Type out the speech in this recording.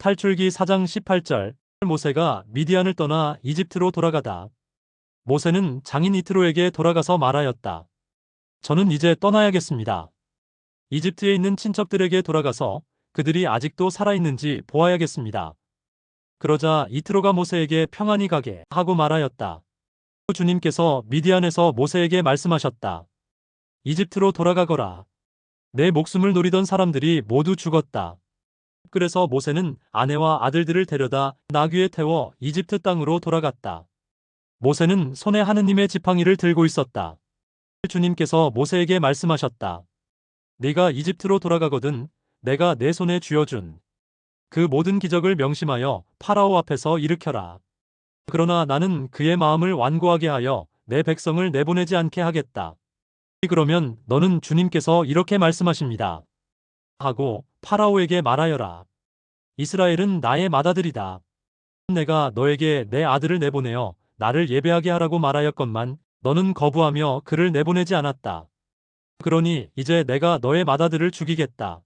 탈출기 4장 18절 모세가 미디안을 떠나 이집트로 돌아가다. 모세는 장인 이트로에게 돌아가서 말하였다. 저는 이제 떠나야겠습니다. 이집트에 있는 친척들에게 돌아가서 그들이 아직도 살아있는지 보아야겠습니다. 그러자 이트로가 모세에게 평안히 가게 하고 말하였다. 주님께서 미디안에서 모세에게 말씀하셨다. 이집트로 돌아가거라. 내 목숨을 노리던 사람들이 모두 죽었다. 그래서 모세는 아내와 아들들을 데려다 나귀에 태워 이집트 땅으로 돌아갔다. 모세는 손에 하느님의 지팡이를 들고 있었다. 주님께서 모세에게 말씀하셨다. 네가 이집트로 돌아가거든 내가 내 손에 쥐어준 그 모든 기적을 명심하여 파라오 앞에서 일으켜라. 그러나 나는 그의 마음을 완고하게 하여 내 백성을 내보내지 않게 하겠다. 그러면 너는 주님께서 이렇게 말씀하십니다. 하고 파라오에게 말하여라. 이스라엘은 나의 맏아들이다. 내가 너에게 내 아들을 내보내어 나를 예배하게 하라고 말하였건만 너는 거부하며 그를 내보내지 않았다. 그러니 이제 내가 너의 맏아들을 죽이겠다.